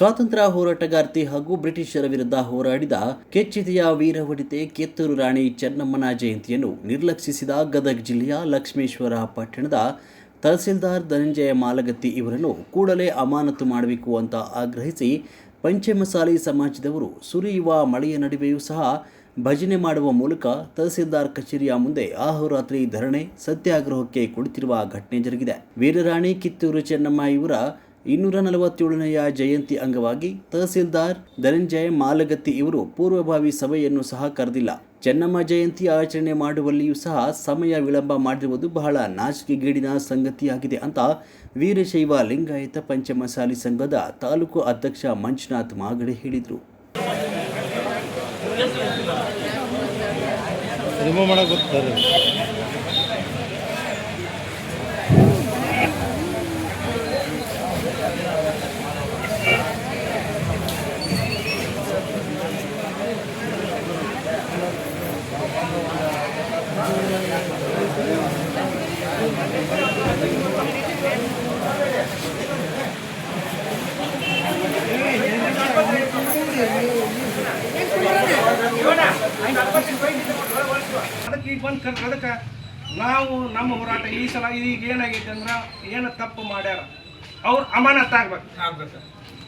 ಸ್ವಾತಂತ್ರ್ಯ ಹೋರಾಟಗಾರ್ತಿ ಹಾಗೂ ಬ್ರಿಟಿಷರ ವಿರುದ್ಧ ಹೋರಾಡಿದ ಕೆಚ್ಚಿದೆಯ ವೀರವಡಿತೆ ಕಿತ್ತೂರು ರಾಣಿ ಚೆನ್ನಮ್ಮನ ಜಯಂತಿಯನ್ನು ನಿರ್ಲಕ್ಷಿಸಿದ ಗದಗ ಜಿಲ್ಲೆಯ ಲಕ್ಷ್ಮೇಶ್ವರ ಪಟ್ಟಣದ ತಹಸೀಲ್ದಾರ್ ಧನಂಜಯ ಮಾಲಗತ್ತಿ ಇವರನ್ನು ಕೂಡಲೇ ಅಮಾನತು ಮಾಡಬೇಕು ಅಂತ ಆಗ್ರಹಿಸಿ ಪಂಚಮಸಾಲಿ ಸಮಾಜದವರು ಸುರಿಯುವ ಮಳೆಯ ನಡುವೆಯೂ ಸಹ ಭಜನೆ ಮಾಡುವ ಮೂಲಕ ತಹಸೀಲ್ದಾರ್ ಕಚೇರಿಯ ಮುಂದೆ ಆಹೋರಾತ್ರಿ ಧರಣಿ ಸತ್ಯಾಗ್ರಹಕ್ಕೆ ಕುಳಿತಿರುವ ಘಟನೆ ಜರುಗಿದೆ. ವೀರರಾಣಿ ಕಿತ್ತೂರು ಚೆನ್ನಮ್ಮ ಇವರ ಇನ್ನೂರ ನಲವತ್ತೇಳನೆಯ ಜಯಂತಿ ಅಂಗವಾಗಿ ತಹಸೀಲ್ದಾರ್ ಧನಂಜಯ ಮಾಲಗತ್ತಿ ಇವರು ಪೂರ್ವಭಾವಿ ಸಭೆಯನ್ನು ಸಹ ಕರೆದಿಲ್ಲ. ಚೆನ್ನಮ್ಮ ಜಯಂತಿ ಆಚರಣೆ ಮಾಡುವಲ್ಲಿಯೂ ಸಹ ಸಮಯ ವಿಳಂಬ ಮಾಡಿರುವುದು ಬಹಳ ನಾಚಿಕೆಗೇಡಿನ ಸಂಗತಿಯಾಗಿದೆ ಅಂತ ವೀರಶೈವ ಲಿಂಗಾಯತ ಪಂಚಮಸಾಲಿ ಸಂಘದ ತಾಲೂಕು ಅಧ್ಯಕ್ಷ ಮಂಜುನಾಥ್ ಮಾಗಡೆ ಹೇಳಿದರು. ಮಾಡಕ್ಕೆ ಗೊತ್ತಾರೆ ಅದಕ್ಕೆ ಈಗ ಬಂದು ಕರ್ ಅದಕ್ಕೆ ನಾವು ನಮ್ಮ ಹೋರಾಟ ಈ ಸಲ ಈಗ ಏನಾಗೈತೆ ಅಂದ್ರೆ ಏನು ತಪ್ಪು ಮಾಡ್ಯಾರ. ಅವ್ರು ಅಮಾನತ್ ಆಗ್ಬೇಕು. ಆಗ್ಬೇಕು.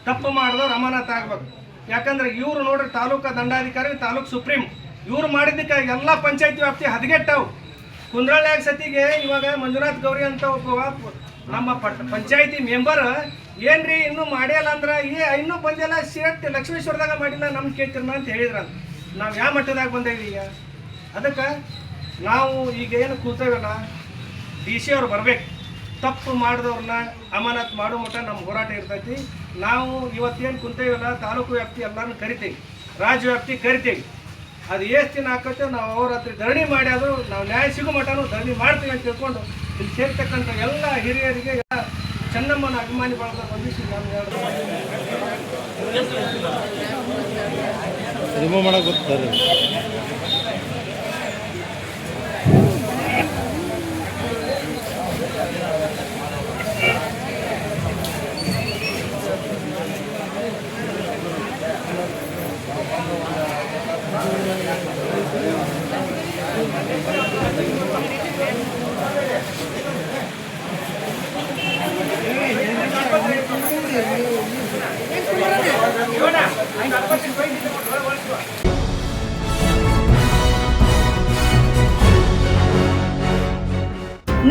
ತಪ್ಪು ಮಾಡಿದವ್ರು ಅಮಾನತ್ ಆಗ್ಬೇಕು. ಯಾಕಂದ್ರೆ ಇವ್ರು ನೋಡ್ರಿ ತಾಲೂಕು ದಂಡಾಧಿಕಾರಿ ತಾಲೂಕು ಸುಪ್ರೀಂ. ಇವ್ರು ಮಾಡಿದ್ದಕ್ಕೆ ಎಲ್ಲ ಪಂಚಾಯತಿ ವ್ಯಾಪ್ತಿ ಹದಗೆಟ್ಟವು. ಕುಂದ್ರಳ್ಯಾಗ ಸತಿಗೆ ಇವಾಗ ಮಂಜುನಾಥ್ ಗೌರಿ ಅಂತ ಒಬ್ಬ ನಮ್ಮ ಪಟ್ ಪಂಚಾಯತಿ ಮೆಂಬರ್ ಏನ್ರಿ ಇನ್ನೂ ಮಾಡ್ಯಲ್ಲ ಅಂದ್ರೆ ಏ ಇನ್ನೂ ಬಂದಿಲ್ಲ ಸಿರಟ್ ಲಕ್ಷ್ಮೇಶ್ವರದಾಗ ಮಾಡಿಲ್ಲ ನಮ್ಮ ಕೇಳ್ತಿರ್ನ ಅಂತ ಹೇಳಿದ್ರಂತ. ನಾವು ಯಾವ ಮಟ್ಟದಾಗ ಬಂದೇವಿ ಈಗ ಅದಕ್ಕೆ ನಾವು ಈಗ ಏನು ಕೂತೇವಲ್ಲ, ಡಿ ಸಿ ಅವ್ರು ಬರಬೇಕು. ತಪ್ಪು ಮಾಡಿದವ್ರನ್ನ ಅಮಾನತ್ ಮಾಡೋ ಮಟ್ಟ ನಮ್ಮ ಹೋರಾಟ ಇರ್ತೈತಿ. ನಾವು ಇವತ್ತೇನು ಕುಂತೇವಲ್ಲ, ತಾಲೂಕು ವ್ಯಾಪ್ತಿ ಎಲ್ಲರೂ ಕರಿತೀವಿ. ರಾಜ್ಯ ವ್ಯಾಪ್ತಿ ಕರಿತೇವೆ. ಅದು ಎಷ್ಟು ದಿನ ಹಾಕತ್ತೆ ನಾವು ಅವ್ರ ಹತ್ರ ಧರಣಿ ಮಾಡಿ ಆದರೂ ನಾವು ನ್ಯಾಯ ಸಿಗೋ ಮಟ್ಟನೂ ಧರಣಿ ಮಾಡ್ತೀವಿ ಅಂತ ತಿಳ್ಕೊಂಡು ಇಲ್ಲಿ ಸೇರ್ತಕ್ಕಂಥ ಎಲ್ಲ ಹಿರಿಯರಿಗೆ ಚೆನ್ನಮ್ಮನ ಅಭಿಮಾನಿ ಬಳಗ ಬಂದಿಸಿ ನಾನು. ರಿಮೂವ್ ಮಾಡಕ್ಕೆ ಗೊತ್ತಾರೆ